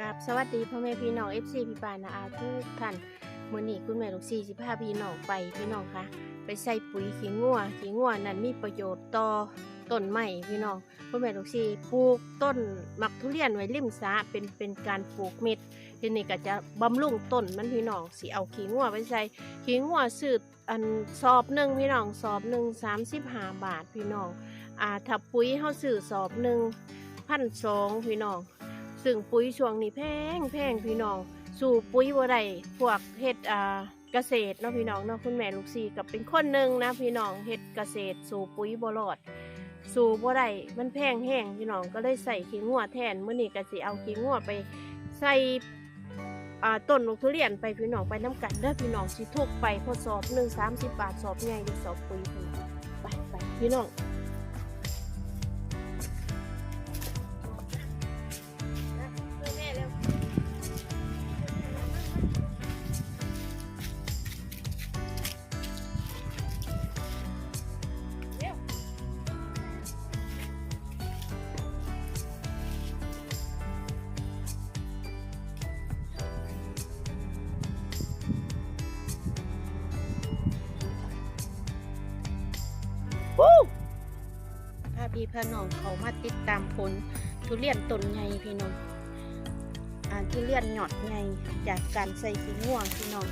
กับสวัสดีพ่อแม่พี่น้อง FC พี่ปานาอาทุกท่านมื้อนี้คุณแม่ลูกซีสิพาพี่น้องไปพี่น้องคะไปใส่ปุ๋ยขี้งัวขี้งัวนั้นมีประโยชน์ต่อต้นไม้พี่น้องคุณแม่ลูกซีปลูกต้นมักทุเรียนไว้ริมสะเป็นเป็นการปลูกเม็ดทีนี้ก็จะบำรุงต้นมันพี่น้องสิเอาขี้งัวไปใส่ขี้งัวซื้ออันสอบหนึ่งพี่น้องสอบหนึ่งสามสิบห้าบาทพี่น้องอ่าถ้าปุ๋ยเฮาซื้อสอบหนึ่งพันสองพี่น้อง ซึ่งปุ๋ยช่วงนี้แพงแพงพี่น้อง สู่ปุ๋ยบ่ได้พวกเฮ็ดอ่าเกษตรเนาะพี่น้องเนาะคุณแม่ลูกซีกับเป็นคนหนึ่งนะพี่น้องเฮ็ดเกษตร สู่ปุ๋ยบ่รอด สู่บ่ได้มันแพงแห้งพี่น้องก็เลยใส่ขี้งัวแทนมื้อนี้ก็สิเอาขี้งัวไปใส่อ่าต้นลูกทุเรียนไปพี่น้องไปน้ำกันเด้อพี่น้องสิทุกไปพอสอบหนึ่งสามสิบบาทสอบใหญ่หรือสอบปุ๋ยพี่น้องไปไปพี่น้อง วู้พาพี่พาน้องเขามาติดตามผลทุเรียนต้นใหญ่พี่น้องอ่าทุเรียนหยอดใหญ่จากการใส่ขี้ง่วงพี่น้อง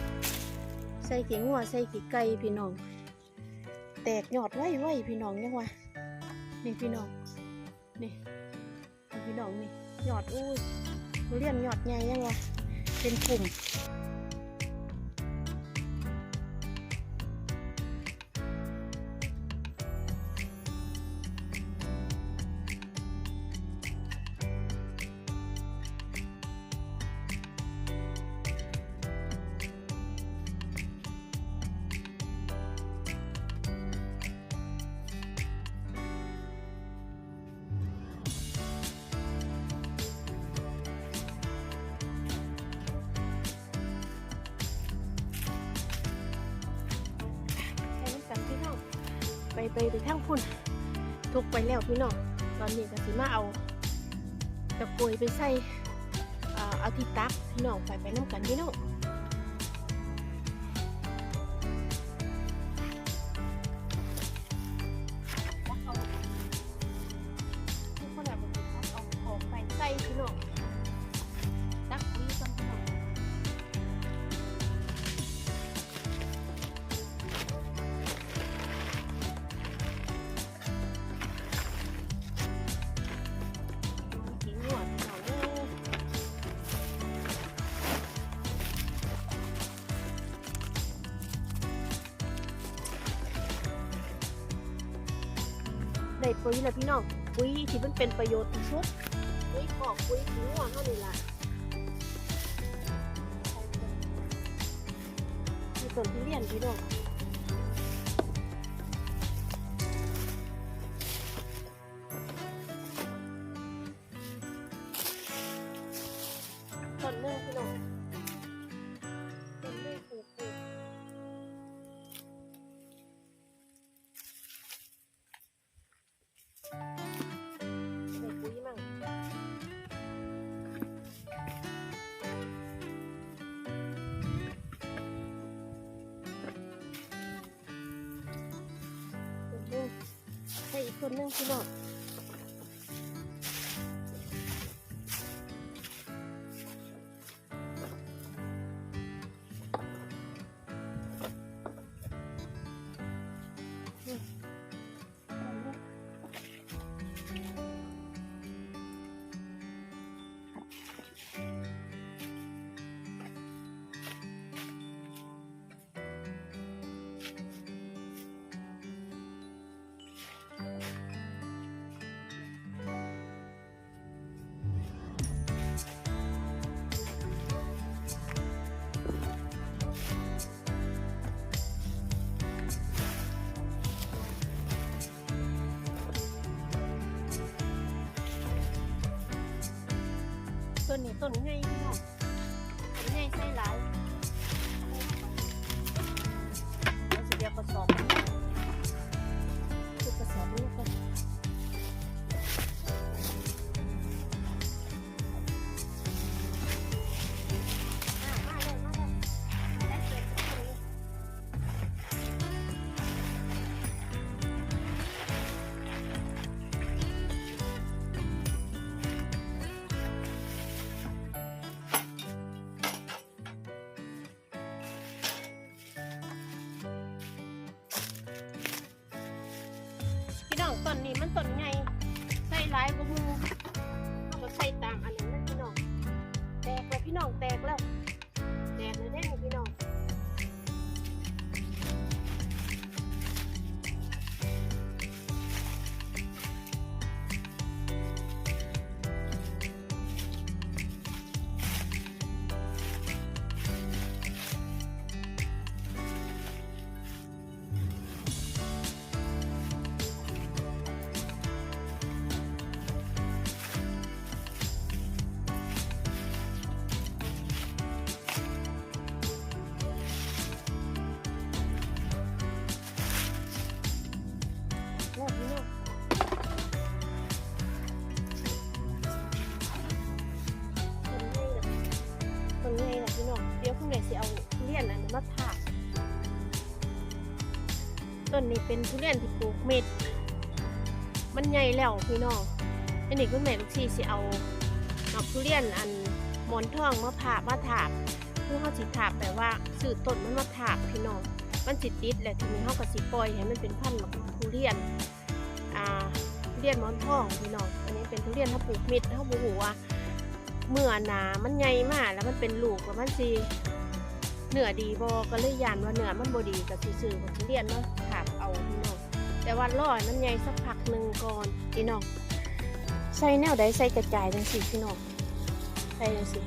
ใส่ขี้ง่วงใส่ขี้ไก่พี่น้องแตกหยอดไว้ไว้พี่น้องยังวะนี่พี่น้องนี่พี่น้องนี่หยอดอู้ทุเรียนหยอดใหญ่ยังวะเป็นกลุ่ม ไปไปไปทั้งพุ่นทุกไปแล้วพี่น้องตอนนี้ก็สิมาเอาตะกรวยไปใส่อาเอาที่ตักพี่น้องไปไปน้ำกันพี่น้อง ได้ปุ๋ยแล้วพี่น้องปุ๋ยที่มันเป็นประโยชน์ที่สุดปุ๋ยขอกปุ๋ยขี้งัวเท่านี้ล่ะมีต้นทุเรียนพี่น้องต้นหนึงพี่น้อง คนหนึงพี่น้อง ต้นนี้ต้นใหญ่พี่น้องต้นใหญ่ใส่หลายแล้วสิเดียวกระสอบ ต้นใหญ่ใส่หลายกว่ามูเขาก็ใส่ตามอันนั้นนะพี่น้อง แตกแล้วพี่น้องแตกแล้ว แตกเลยได้อพี่น้อง นใหญ่นะต้นะพี่น้องเดี๋ยวคุณแม่สิเอาทุเรียนอันนั้นมาถาต้นนี้เป็นทุเรียนที่ปลูกเม็ด มันใหญ่แล้วพี่น้องอันนี้คุณแม่ลูกชีสิเอาดอกทุเรียนอันหมอนทองมาผ่ามาถากคือเขาสิถากแบบว่าสื่อต้นมันมาถากพี่น้องมันสิติดแหละทีนี้เขาก็สิปล่อยให้มันเป็นพันธุ์มะทุเรียนอ่าทุเรียนหมอนทองพี่น้องอันนี้เป็นทุเรียนเขาปลูกเม็ดเขาบอกว่า เมื่อหนามันใหญ่มากแล้วมันเป็นลูกแล้วมันสิเนื้อดีบอก็เลยยานว่าเนื้อมันบดีกับสิซื้อของทุเรียนเนาะถามเอาพี่น้องแต่ว่ารอให้มันใหญ่สักพักหนึ่งก่อนพี่น้องใส่แนวใดใส่กระจายจังสิพี่น้องใส่จังสิ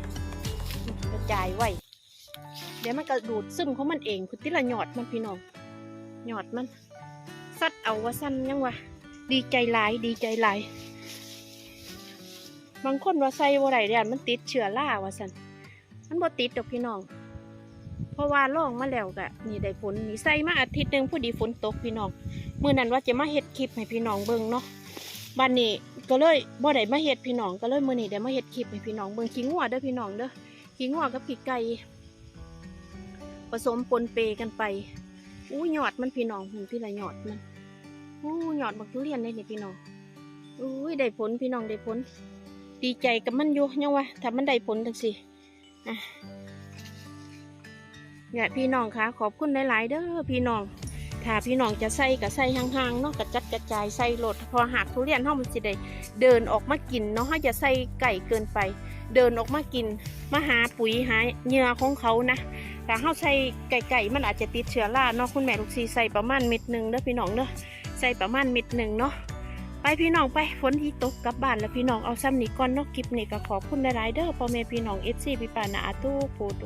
กระจายไว้เดี๋ยวมันก็ดูดซึมของมันเองคือติละหยอดมันพี่น้องหยอดมันสัดเอาว่าสั้นยังวะดีใจหลายดีใจหลาย บางคนว่าใส่บ่ได้เดี๋ยวมันติดเชื้อราว่าสันมันบ่ติดดอกพี่น้อง เพราะว่าลองมาแล้วกะนี่ได้ผลนี่ใส่มาอาทิตย์หนึ่งพอดีฝนตกพี่น้องเมื้อนั้นว่าจะมาเฮ็ดคลิปให้พี่น้องเบิ่งเนาะบ้านนี้ก็เลยบ่ได้มาเฮ็ดพี่น้องก็เลยเมื้อนี้ได้มาเฮ็ดคลิปให้พี่น้องเบิ่งขี้งัวเด้อพี่น้องเด้อขี้งัวกับขี้ไก่ผสมปนเปกันไปอู้หยอดมันพี่น้องเห็นพี่ละหยอดมันอู้หยอดบักทุเรียนเลยนี่พี่น้องอุ้ยได้ผลพี่น้องได้ผล ดีใจกับมันอยู่ยังวะถ้ามันได้ผลจังสิอะเนี่ยพี่น้องคะขอบคุณหลายๆเด้อพี่น้อง ถ้าพี่น้องจะใส่กับใส่ห่างๆเนาะกระจัดกระจายใส่รถพอหักทุเรียนเฮามันสิได้เดินออกมากินเนาะเฮาจะใส่ไก่เกินไป เดินออกมากินมาหาปุ๋ยหาเหยื่อของเขานะถ้าเฮาใส่ไก่ๆมันอาจจะติดเชื้อราเนาะคุณแม่ลูกซีใส่ประมาณเม็ดหนึ่งเด้อพี่น้องเด้อใส่ประมาณเม็ดหนึ่งเนาะ ไปพี่น้องไปฝนที่ตกกลับบ้านแล้วพี่น้องเอาซ้ำนี่ก่อนเนาะคลิปนี่ก็ขอบคุณหลายๆเด้อพ่อแม่พี่น้องเอฟซีพี่ปานาอาตู้ปู